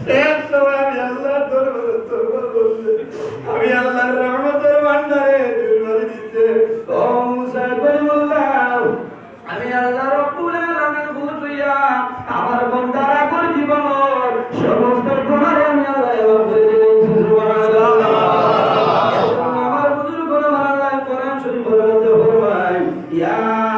শেষ সময় আমি আল্লাহর দরবারে তওবা করছি। আমি আল্লাহর রহমতের ভান্ডারে দুর্বারি দিতে ও মুসা করিমুল্লাহ আমি আল্লাহ রব্বুল আলামিন বুঝিয়া আমার বন্দার আগর জীবন সমস্ত গুনাহে আমি আল্লাহ এবার করে দিলেন সুবহানাল্লাহ আমার বুজুর্গ আমার আল্লাহ কোরআন শরীফের মধ্যে ফরমায় ইয়া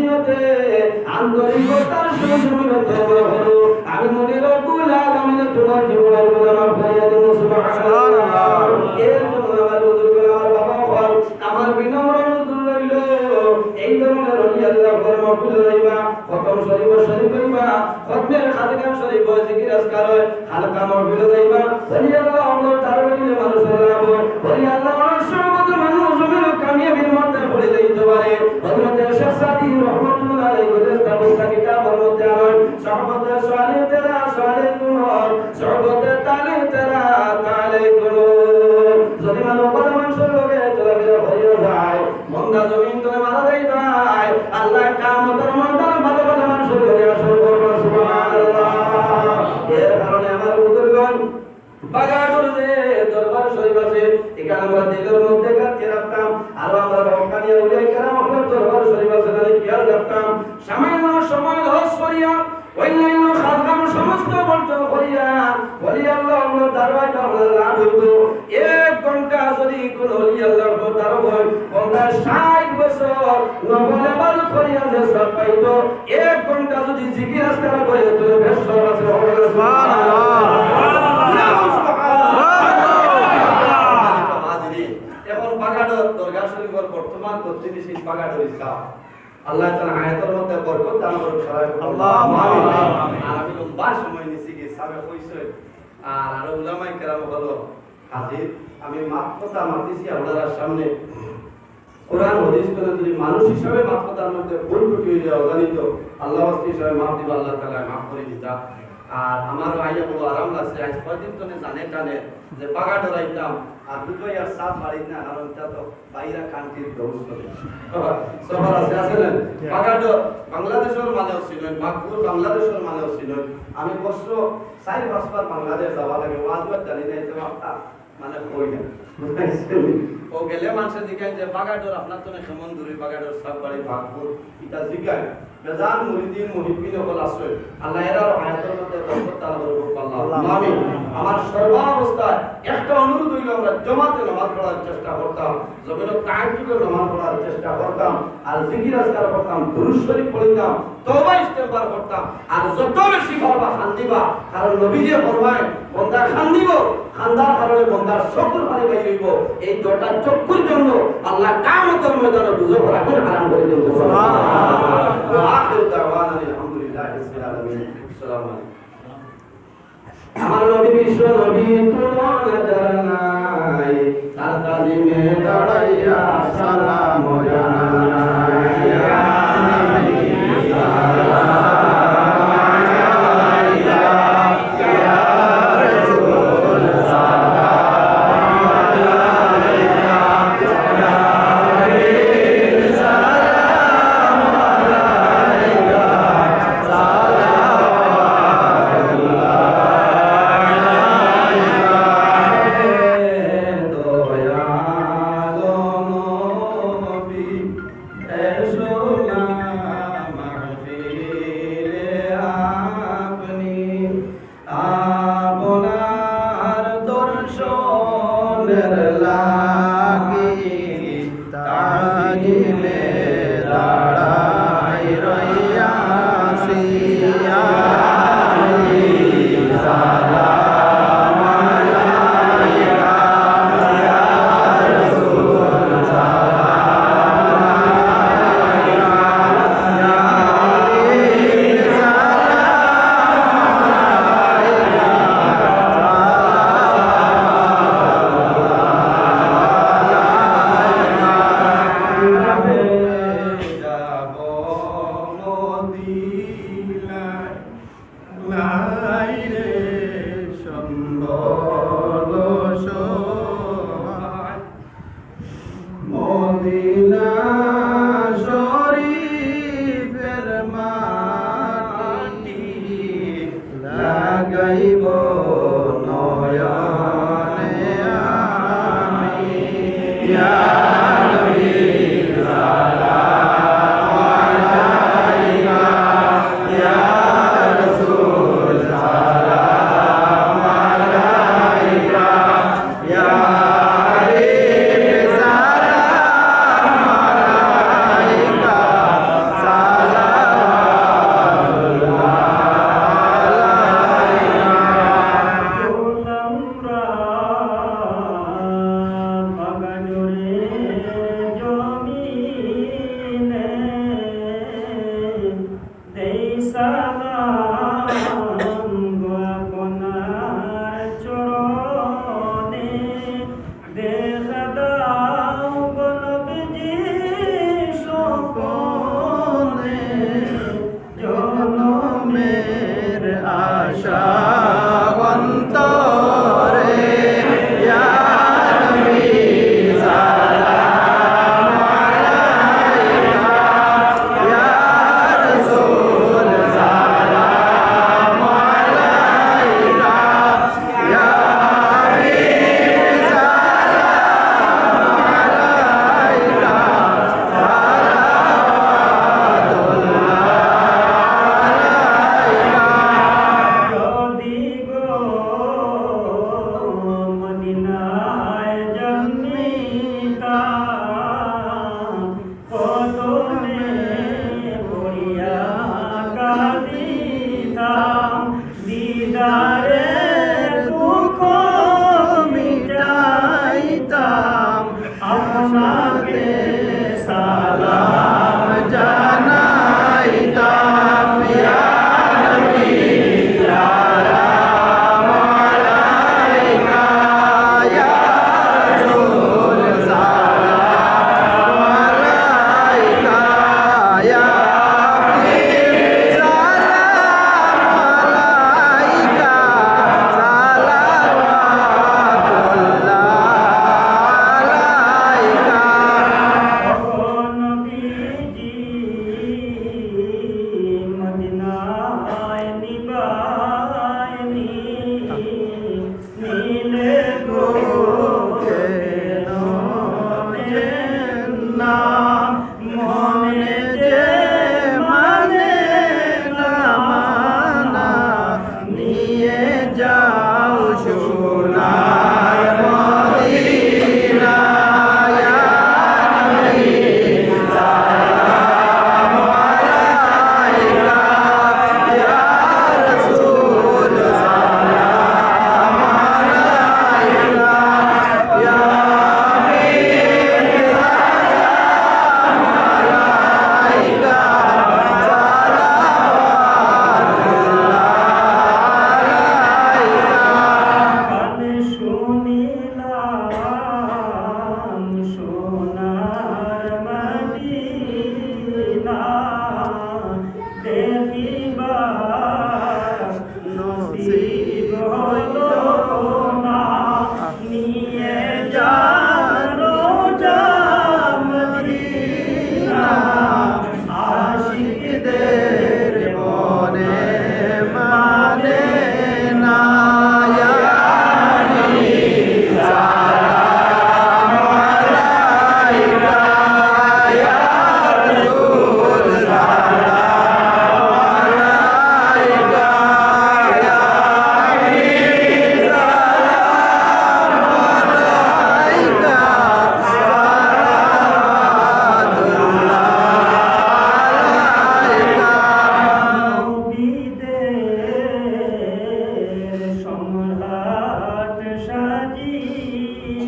খালিস নিয়তে আন্তরিকতার তওবা করো আমি মনে রব্বুল আলামিন তোমার জীবনের মাফ করিয়া দেব সুবহানাল্লাহ এর জন্য আমার বুজুর্গ আমার বাবা হল আমার বিনম্র অনুরোধ রইল। এই ধরনের অলি আল্লাহ খুলে রইবা, খতম শরীফ শরীফ হইবা খতমের খাদিকাম শরীফ জিকির আজকার হালকা হইবা অলি আল্লাহ আল্লাহ আমরা দরবারটা আমরা লাভ হইব এক ঘণ্টা যদি কোন অলি আল্লাহ দরবার ঘণ্টা ষাট বছর নবলে বারু করিয়া যে সব পাইব এক ঘণ্টা যদি জিকির আস্তারা করে তোলে বেশ সব আছে। এখন বাগাডর দরগা শরীফের বর্তমান প্রতিনিধি বাগাডর ইসলাম আল্লাহ তাআলা আয়াতের মধ্যে বরকত দান করুন সবাই আল্লাহুম্মা আমিন আমি লম্বা সময় নিছি কি সাবে কইছে আর আর উলামাই কেরাম হলো হাজির। আমি মাত কথা মাতিছি আপনার সামনে। কোরআন হদিস করে যদি মানুষ হিসাবে মাত কথার মধ্যে ভুল ত্রুটি হয়ে যায় অজানিত আল্লাহ হিসাবে মাপ দিবা, আল্লাহ তাআলা মাফ করে দিতা। আর আমার আইয়া বড় আরাম লাগছে আজ কয়দিন তো জানে টানে যে বাগা ডরাইতাম আর দুটো আর সাত মারি না কারণ তা তো বাইরা কান্তির দৌড় করে সবার আছে আছে না? বাগা ডর বাংলাদেশের মালেও ছিল মাকপুর বাংলাদেশের মালেও ছিল। আমি কষ্ট চাই পাঁচবার বাংলাদেশ যাওয়া লাগে ওয়াজ জানি না মাপটা মানে কই না? ও গেলে মানুষের জিজ্ঞাসা যে বাগাডোর আপনার তো কেমন দূরে বাগাডোর সব বাড়ি ভাগপুর এটা জিজ্ঞাসা বেজান মুরিদিন মুহিবিন হল আসলে আল্লাহ এরা আয়াতের মধ্যে বরকত দান করুক আল্লাহ আমিন। আমার সর্বাবস্থায় একটা অনুরোধ হইল আমরা জমাতে নামাজ পড়ার চেষ্টা করতাম জমিনে তাহাজ্জুদে নামাজ পড়ার চেষ্টা করতাম আর জিকির আজকার করতাম দুরূদ শরীফ পড়িতাম তওবা ইস্তেগফার করতাম। আর যত বেশি পারবা খান্দিবা। কারণ নবী যে ফরমায় বন্দা খান্দিব খান্দার কারণে বন্দার চকুর পানি বাইর হইব। এই দটা চক্ষুর জন্য আল্লাহ কামতের ময়দানে বুঝো করা করে হারাম করে দেব সুবহানাল্লাহ। আখির দাওয়ানা আলহামদুলিল্লাহি রাব্বিল আলামিন। আসসালামু আলাইকুম। আমার নবী বিশ্ব নবী তুলনা জানাই তার তাজিমে দাঁড়াইয়া সালাম I Tadime. Madina দিদারের 자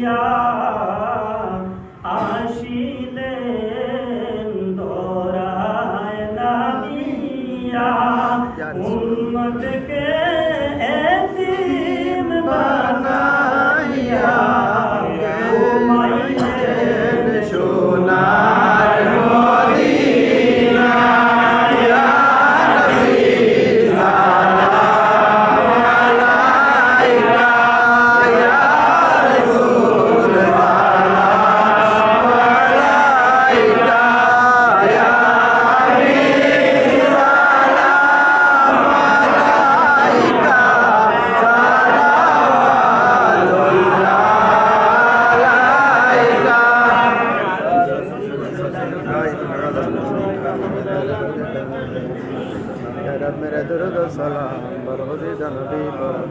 সাজিয়া আসিলেন والسلام بر حضرت نبی بر